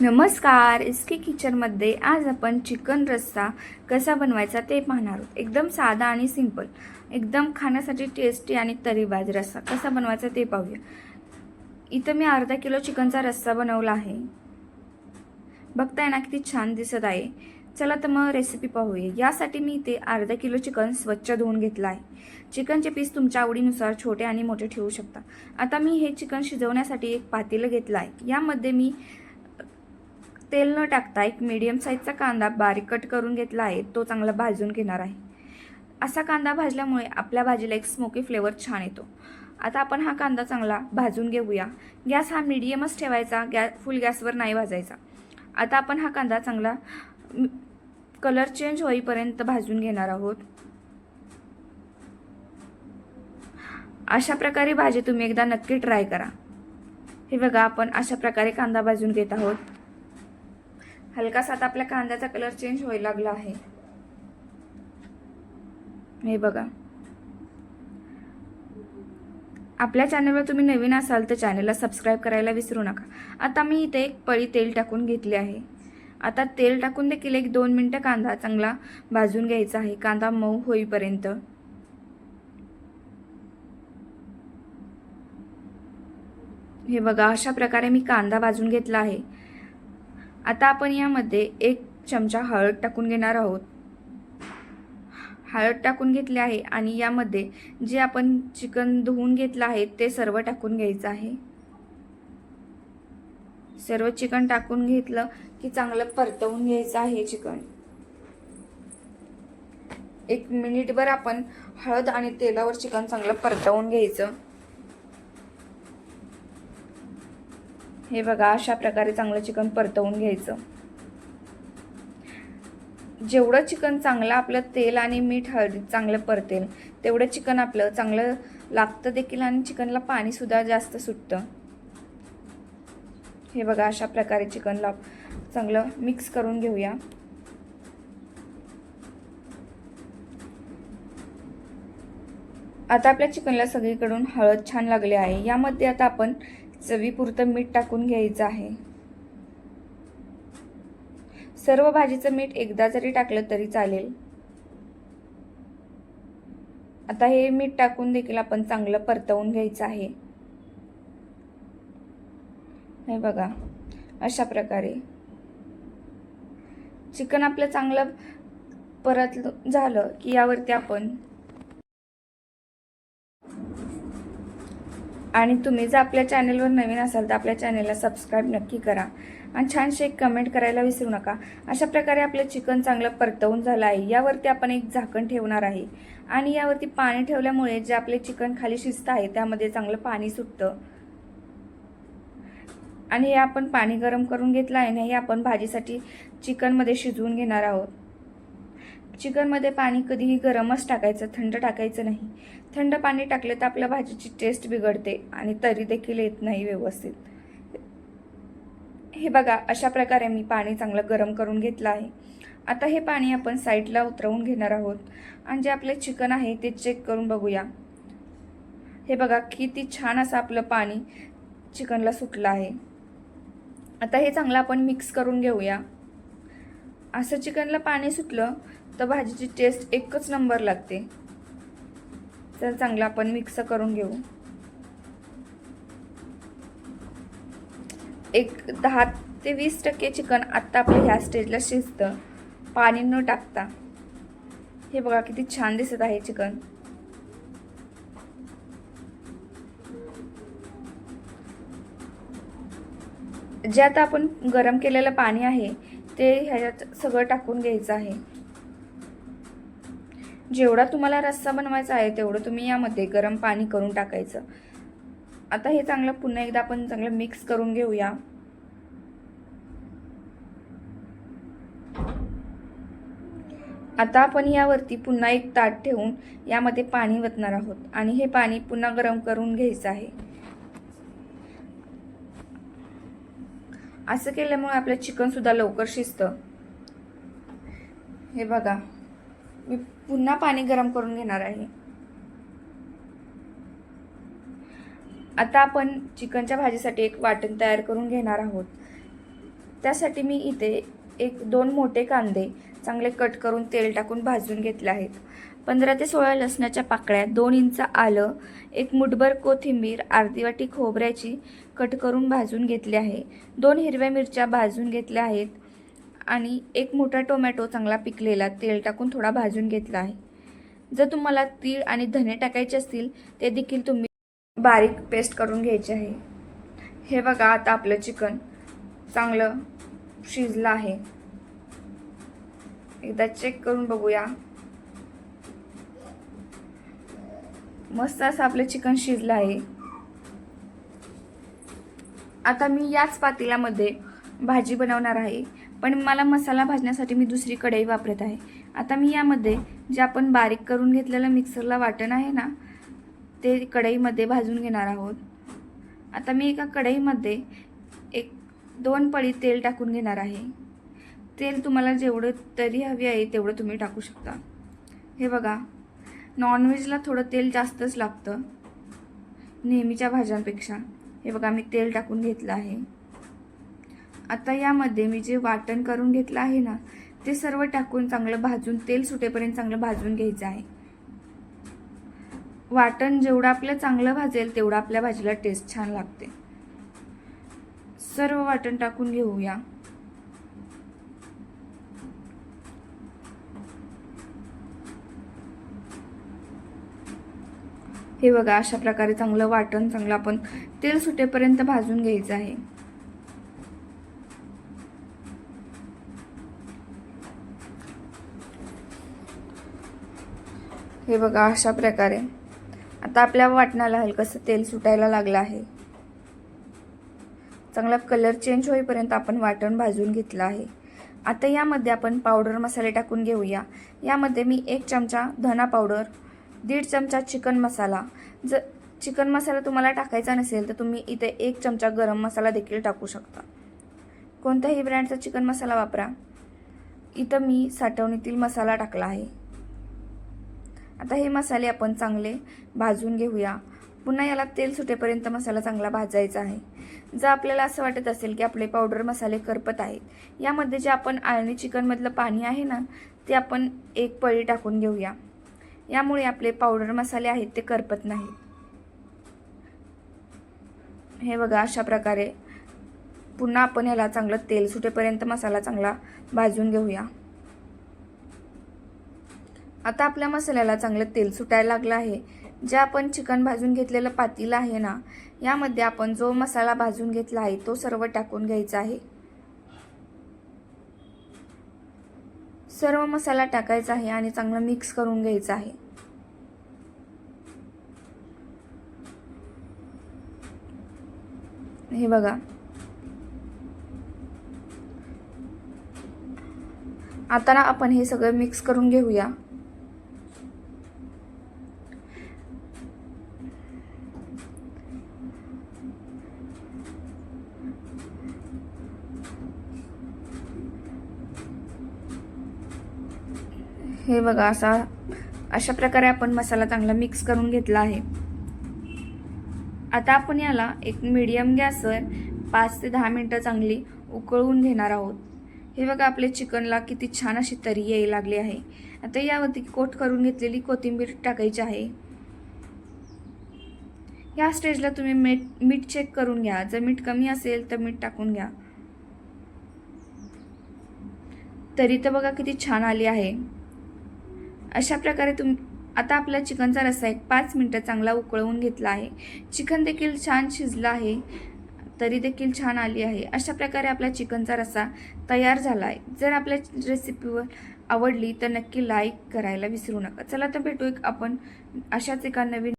नमस्कार एसके किचनमध्ये आज आपण चिकन रस्सा कसा बनवायचा ते पाहणार आहोत. एकदम साधा आणि सिंपल एकदम खाण्यासाठी टेस्टी आणि तरीबाज रस्सा. कसा बनवायचा ते पाहूया. इथं मी अर्धा किलो चिकनचा रस्सा बनवला आहे. बघताय ना किती छान दिसत आहे. चला तर मग रेसिपी पाहूया. यासाठी मी इथे अर्धा किलो चिकन स्वच्छ धुवून घेतलं आहे. चिकनचे पीस तुमच्या आवडीनुसार छोटे आणि मोठे ठेवू शकता. आता मी हे चिकन शिजवण्यासाठी एक पातेलं घेतलं आहे. यामध्ये मी तेल न टाकता एक मीडियम साईजचा कांदा बारीक कट करून घेतला आहे. तो चांगला भाजून घेणार आहे. असा कांदा भाजल्यामुळे आपल्या भाजीला एक स्मोकी फ्लेवर छान येतो. आता आपण हा कांदा चांगला भाजून घेऊया. गॅस हा मीडियमच ठेवायचा. गॅ फुल गॅसवर नाही भाजायचा. आता आपण हा कांदा चांगला कलर चेंज होईपर्यंत भाजून घेणार आहोत. अशा प्रकारे भाजी तुम्ही एकदा नक्की ट्राय करा. हे बघा आपण अशा प्रकारे कांदा भाजून घेत आहोत. हलकासा आता आपल्या कांद्याचा कलर चेंज व्हायला लागला आहे. हे बघा. आपल्या चॅनलवर तुम्ही नवीन असाल तर चॅनलला सबस्क्राईब करायला विसरू नका. आता मी इथे एक पळी तेल टाकून घेतले आहे. आता तेल टाकून देखील एक दोन मिनटं कांदा चांगला भाजून घ्यायचा आहे. कांदा मऊ होईपर्यंत. हे बघा अशा प्रकारे मी कांदा भाजून घेतला आहे. आता आपण यामध्ये एक चमचा हळद टाकून घेणार आहोत. हळद टाकून घेतले आहे आणि यामध्ये जे आपण चिकन धुवून घेतलं आहे ते सर्व टाकून घ्यायचं आहे. सर्व चिकन टाकून घेतलं की चांगलं परतवून घ्यायचं आहे चिकन. एक मिनिटभर आपण हळद आणि तेलावर चिकन चांगलं परतवून घ्यायचं. हे बघा अशा प्रकारे चांगलं चिकन परतवून घ्यायचं. जेवढं चिकन चांगलं आपलं तेल आणि मीठ हळदीत चांगलं परतेल तेवढं चिकन आपलं चांगलं लागतं देखील आणि चिकनला पाणीसुद्धा जास्त सुटतं. हे बघा अशा प्रकारे चिकनला चांगलं मिक्स करून घेऊया. आता आपल्या चिकनला सगळीकडून हळद छान लागले आहे. यामध्ये आता आपण चवीपुरतं मीठ टाकून घ्यायचं आहे. सर्व भाजीचं मीठ एकदा जरी टाकलं तरी चालेल. आता हे मीठ टाकून देखील आपण चांगलं परतवून घ्यायचं आहे. हे बघा अशा प्रकारे. चिकन आपलं चांगलं परत झालं की यावरती आपण आणि तुम्ही जर आपल्या चॅनलवर नवीन असाल तर आपल्या चॅनलला सबस्क्राईब नक्की करा. आणि छानशी एक कमेंट करायला विसरू नका. अशा प्रकारे आपलं चिकन चांगलं परतवून झालं आहे. यावरती आपण एक झाकण ठेवणार आहे. आणि यावरती पाणी ठेवल्यामुळे जे आपले चिकन खाली शिजत आहे त्यामध्ये चांगलं पाणी सुटतं. आणि हे आपण पाणी गरम करून घेतलं आहे ना हे आपण भाजीसाठी चिकनमध्ये शिजवून घेणार आहोत. चिकनमध्ये पाणी कधीही गरमच टाकायचं थंड टाकायचं नाही. थंड पाणी टाकलं तर आपल्या भाजीची टेस्ट बिघडते आणि तरी देखील येत नाही व्यवस्थित. हे बघा अशा प्रकारे मी पाणी चांगलं गरम करून घेतलं आहे. आता हे पाणी आपण साईडला उतरवून घेणार आहोत आणि जे आपले चिकन आहे ते चेक करून बघूया. हे बघा किती छान असं आपलं पाणी चिकनला सुटलं आहे. आता हे चांगलं आपण मिक्स करून घेऊया. असं चिकनला पाणी सुटलं तर भाजीची टेस्ट एकच नंबर लागते. तर चांगलं आपण मिक्स करून घेऊ. एक दहा ते वीस टक्के चिकन आत्ता आपलं ह्या स्टेजला शिजतं. पाणी न टाकता. हे बघा किती छान दिसत आहे चिकन. जे आता आपण गरम केलेलं पाणी आहे ते ह्याच्यात सगळं टाकून घ्यायचं आहे. जेवढा तुम्हाला रस्सा बनवायचा आहे तेवढं तुम्ही यामध्ये गरम पाणी करून टाकायचं. आता हे चांगलं पुन्हा एकदा आपण चांगलं मिक्स करून घेऊया. आता आपण यावरती पुन्हा एक ताट ठेवून यामध्ये पाणी वतणार आहोत आणि हे पाणी पुन्हा गरम करून घ्यायचं आहे. असं केल्यामुळे आपलं चिकनसुद्धा लवकर शिजतं. हे बघा. मी पुन्हा पाणी गरम करून घेणार आहे. आता आपण चिकनच्या भाजीसाठी एक वाटण तयार करून घेणार आहोत. त्यासाठी मी इथे एक दोन मोठे कांदे चांगले कट करून तेल टाकून भाजून घेतले आहेत. पंधरा ते सोळा लसणाच्या पाकळ्या दोन इंच आलं एक मुठभर कोथिंबीर अर्धी वाटी खोबऱ्याची कट करून भाजून घेतली आहे. दोन हिरव्या मिरच्या भाजून घेतल्या आहेत आणि एक मोठा टोमॅटो चांगला पिकलेला तेल टाकून थोडा भाजून घेतला आहे. जर तुम्हाला तीळ आणि धने टाकायचे असतील ते देखील तुम्ही बारीक पेस्ट करून घ्यायचे आहे. हे बघा आता आपलं चिकन चांगलं शिजलं आहे. एकदा चेक करून बघूया. मस्त असं आपलं चिकन शिजलं आहे. आता मी याच पातेल्यामध्ये भाजी बनवणार आहे. पण मला मसाला भाजण्यासाठी मी दुसरी कढई वापरत आहे. आता मी यामध्ये जे आपण बारीक करून घेतलेलं मिक्सरला वाटण आहे ना ते कढईमध्ये भाजून घेणार आहोत. आता मी एका कढईमध्ये एक दोन पळी तेल टाकून घेणार आहे. तेल तुम्हाला जेवढं तरी हवी आहे तेवढं तुम्ही टाकू शकता. हे बघा. नॉनव्हेजला थोडं तेल जास्तच लागतं. नेहमीच्या भाज्यांपेक्षा. हे बघा मी तेल टाकून घेतलं आहे. आता यामध्ये मी जे वाटण करून घेतलं आहे ना ते सर्व टाकून चांगलं भाजून तेल सुटेपर्यंत चांगलं भाजून घ्यायचं आहे. वाटण जेवढं आपलं चांगलं भाजेल तेवढं आपल्या भाजीला टेस्ट छान लागते. सर्व वाटण टाकून घेऊया. हे बघा अशा प्रकारे चांगलं वाटण चांगलं आपण तेल सुटेपर्यंत भाजून घ्यायचं आहे. हे बघा अशा प्रकारे. आता आपल्या वाटणाला हलकंसं तेल सुटायला लागलं आहे. चांगला कलर चेंज होईपर्यंत आपण वाटण भाजून घेतलं आहे. आता यामध्ये आपण पावडर मसाले टाकून घेऊया. यामध्ये मी एक चमचा धना पावडर दीड चमचा चिकन मसाला. जर चिकन मसाला तुम्हाला टाकायचा नसेल तर तुम्ही इथे एक चमचा गरम मसाला देखील टाकू शकता. कोणत्याही ब्रँडचा चिकन मसाला वापरा. इथं मी साठवणीतील मसाला टाकला आहे. आता हे मसाले आपण चांगले भाजून घेऊया. पुन्हा याला तेल सुटेपर्यंत मसाला चांगला भाजायचा आहे. जर आपल्याला असं वाटत असेल की आपले पावडर मसाले करपत आहेत यामध्ये जे आपण आळणी चिकनमधलं पाणी आहे ना ते आपण एक पळी टाकून घेऊया. यामुळे आपले पावडर मसाले आहेत ते करपत नाहीत. हे बघा अशा प्रकारे पुन्हा आपण याला चांगलं तेल सुटेपर्यंत मसाला चांगला भाजून घेऊया. आता आपल्या मसाल्याला चांगलं तेल सुटायला लागलं आहे. जे आपण चिकन भाजून घेतलेलं पातील आहे ना यामध्ये आपण जो मसाला भाजून घेतला आहे तो सर्व टाकून घ्यायचा आहे. सर्व मसाला टाकायचा आहे आणि चांगलं मिक्स करून घ्यायचं आहे. हे बघा. आता ना आपण हे सगळं मिक्स करून घेऊया. हे बघा असा अशा प्रकारे आपण मसाला चांगला मिक्स करून घेतला आहे. आता आपण याला एक मीडियम गॅसवर पाच ते दहा मिनटं चांगली उकळवून घेणार आहोत. हे बघा आपले चिकनला किती छान अशी तरी यायला लागली आहे. आता यावरती कोट करून घेतलेली कोथिंबीर टाकायची आहे. या स्टेजला तुम्ही मीठ मीठ चेक करून घ्या. जर मीठ कमी असेल तर मीठ टाकून घ्या. तरी तर बघा किती छान आली आहे. अशा प्रकारे तुम आता आपला चिकनचा रस्सा एक पाच मिनटं चांगला उकळवून घेतला आहे. चिकन देखील छान शिजलं आहे तरी देखील छान आली आहे. अशा प्रकारे आपला चिकनचा रस्सा तयार झाला आहे. जर आपल्या रेसिपीवर आवडली तर नक्की लाईक करायला विसरू नका. चला तर भेटू एक आपण अशाच एका नवीन